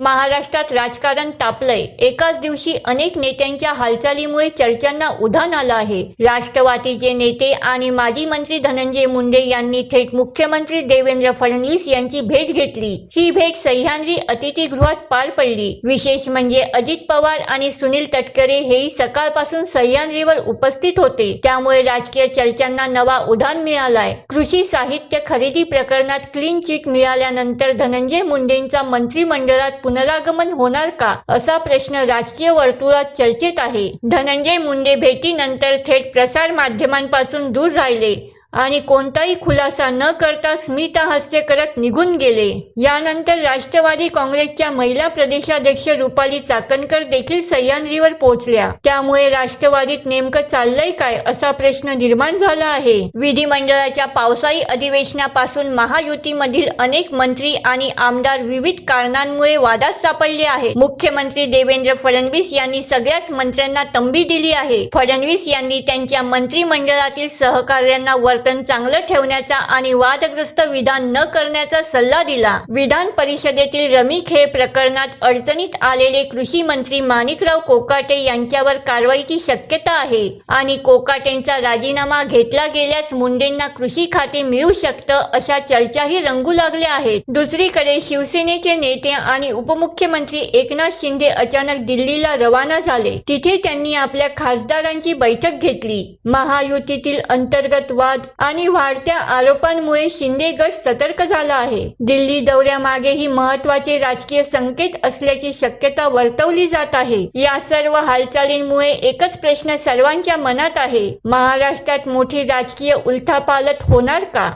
महाराष्ट्रात राजकारण तापलंय. एकाच दिवशी अनेक नेत्यांच्या हालचालीमुळे चर्चांना उधाण आलं आहे. राष्ट्रवादीचे नेते आणि माजी मंत्री धनंजय मुंडे यांनी थेट मुख्यमंत्री देवेंद्र फडणवीस यांची भेट घेतली. ही भेट सह्याद्री अतिथीगृहात पार पडली. विशेष म्हणजे अजित पवार आणि सुनील तटकरे हेही सकाळपासून सह्याद्रीवर उपस्थित होते. त्यामुळे राजकीय चर्चांना नवा उधाण मिळालाय. कृषी साहित्य खरेदी प्रकरणात क्लीन चिट मिळाल्यानंतर धनंजय मुंडेंचा मंत्रिमंडळात पुनरागमन होणार का? असा प्रश्न राजकीय वर्तुळात चर्चेत आहे. धनंजय मुंडे भेटीनंतर थेट प्रसार माध्यमांपासून दूर राहिले. आणि कोणताही खुलासा न करता स्मिता हस्ते करत निघून गेले. यानंतर राष्ट्रवादी काँग्रेसच्या महिला प्रदेशाध्यक्ष रुपाली चाकणकर देखील सह्याद्रीवर पोहोचल्या. त्यामुळे राष्ट्रवादीत नेमकं चाललंय काय असा प्रश्न निर्माण झाला आहे. विधिमंडळाच्या पावसाळी अधिवेशनापासून महायुतीमधील अनेक मंत्री आणि आमदार विविध कारणांमुळे वादात सापडले आहे मुख्यमंत्री देवेंद्र फडणवीस यांनी सगळ्याच मंत्र्यांना तंबी दिली आहे. फडणवीस यांनी त्यांच्या मंत्रिमंडळातील सहकार्यांना वर्तन चांगलं ठेवण्याचा आणि वादग्रस्त विधान न करण्याचा सल्ला दिला. विधान परिषदेतील रमीखेळ प्रकरणात अडचणीत आलेले कृषी मंत्री माणिकराव कोकाटे यांच्यावर कारवाईची शक्यता आहे आणि कोकाटेंचा राजीनामा घेतला गेल्यास मुंडेंना कृषी खाते मिळू शकतं अशा चर्चाही रंगू लागल्या आहेत. दुसरीकडे शिवसेनेचे नेते आणि उपमुख्यमंत्री एकनाथ शिंदे अचानक दिल्लीला रवाना झाले. तिथे त्यांनी आपल्या खासदारांची बैठक घेतली. महायुतीतील अंतर्गत वाद आणि वाढत्या आरोपांमुळे शिंदे गट सतर्क झाला आहे. दिल्ली दौऱ्यामागेही महत्त्वाचे राजकीय संकेत असल्याची शक्यता वर्तवली जात आहे. या सर्व हालचालींमुळे एकच प्रश्न सर्वांच्या मनात आहे. महाराष्ट्रात मोठी राजकीय उलथापालट होणार का?